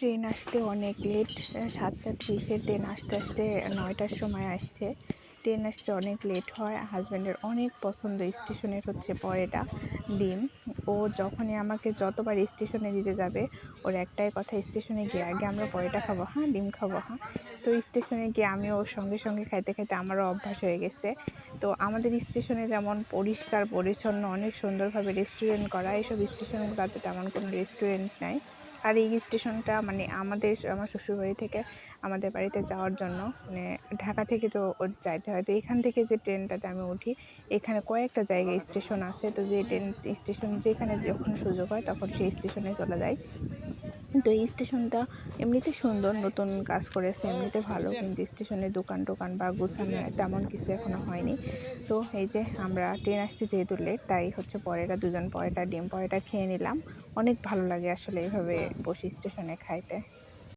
Train আসতে অনেক late সাতটা ত্রিশের ট্রেন আসতে আসতে নয়টার সময় আসছে। ট্রেন আসতে অনেক লেট হয় হাজব্যান্ডের অনেক পছন্দ স্টেশনের হচ্ছে পরেটা ডিম। ও যখনই আমাকে যতবার স্টেশনে দিতে যাবে, ওর একটাই কথা, স্টেশনে গিয়ে আগে আমরা পরেটা খাব হ্যাঁ ডিম খাব হ্যাঁ। তো স্টেশনে গিয়ে আমি ওর সঙ্গে সঙ্গে খাইতে খাইতে আমারও অভ্যাস হয়ে গেছে। তো আমাদের স্টেশনে যেমন পরিষ্কার, পরিচ্ছন্ন, অনেক সুন্দরভাবে রেস্টুরেন্ট করা এইসব স্টেশনগুলোতে তেমন কোনো রেস্টুরেন্ট নাই। আর এই স্টেশনটা মানে আমাদের, আমার শ্বশুরবাড়ি থেকে আমাদের বাড়িতে যাওয়ার জন্য মানে ঢাকা থেকে তো যাইতে হয়। তো এখান থেকে যে ট্রেনটাতে আমি উঠি, এখানে কয়েকটা জায়গায় স্টেশন আছে। তো যে ট্রেন, স্টেশন যেখানে যখন সুযোগ হয় তখন সেই স্টেশনে চলে যাই। তো এই স্টেশনটা এমনিতে সুন্দর নতুন কাজ করেছে, এমনিতে ভালো, কিন্তু স্টেশনে দোকান টোকান বা গোছানো তেমন কিছু এখনও হয়নি। তো এই যে আমরা ট্রেন আসছি যেহেতু লেট তাই হচ্ছে পরেটা দুজন পরেটা ডিম পরেটা খেয়ে নিলাম। অনেক ভালো লাগে আসলে এইভাবে বসে স্টেশনে খাইতে।